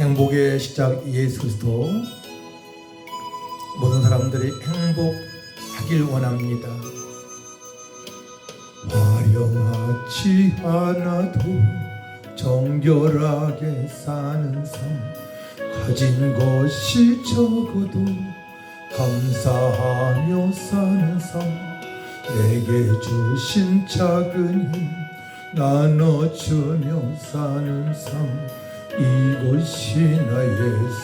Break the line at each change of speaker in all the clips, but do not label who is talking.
행복의 시작 예수 그리스도 모든 사람들이 행복하길 원합니다. 화려하지 않아도 정결하게 사는 삶 가진 것이 적어도 감사하며 사는 삶 내게 주신 작은 힘 나눠주며 사는 삶 이것이 나의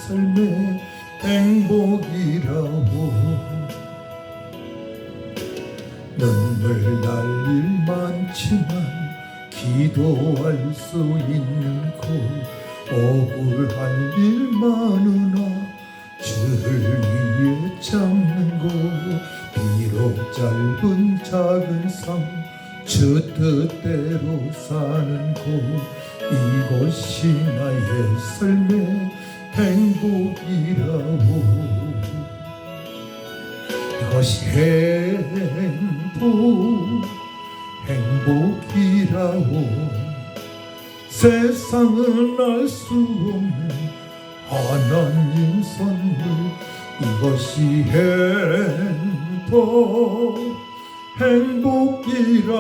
삶의 행복이라고. 눈물 날일 많지만 기도할 수 있는 곳 억울한 일 많으나 주를 위해 참는 곳 비록 짧은 작은 삶 주 뜻대로 사는 곳 이것이 나의 삶의 행복이라고. 이것이 행복 행복이라고. 세상은 알 수 없는 하나님 선물 이것이 행복 행복이라고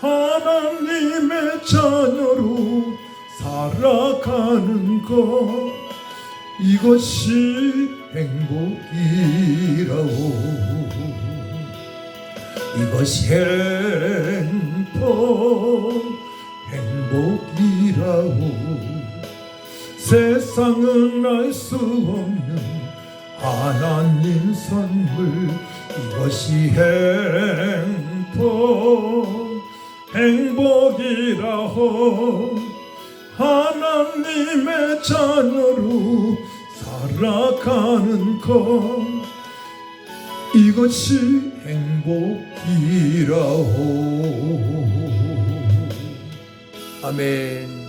하나님의 자녀로 살아가는 것 이것이 행복이라고 이것이 행복 행복이라고 세상은 알 수 없는 하나님 선물 이것이 행복 행복이라고 하나님의 자녀로 살아가는 것 이것이 행복이라고 아멘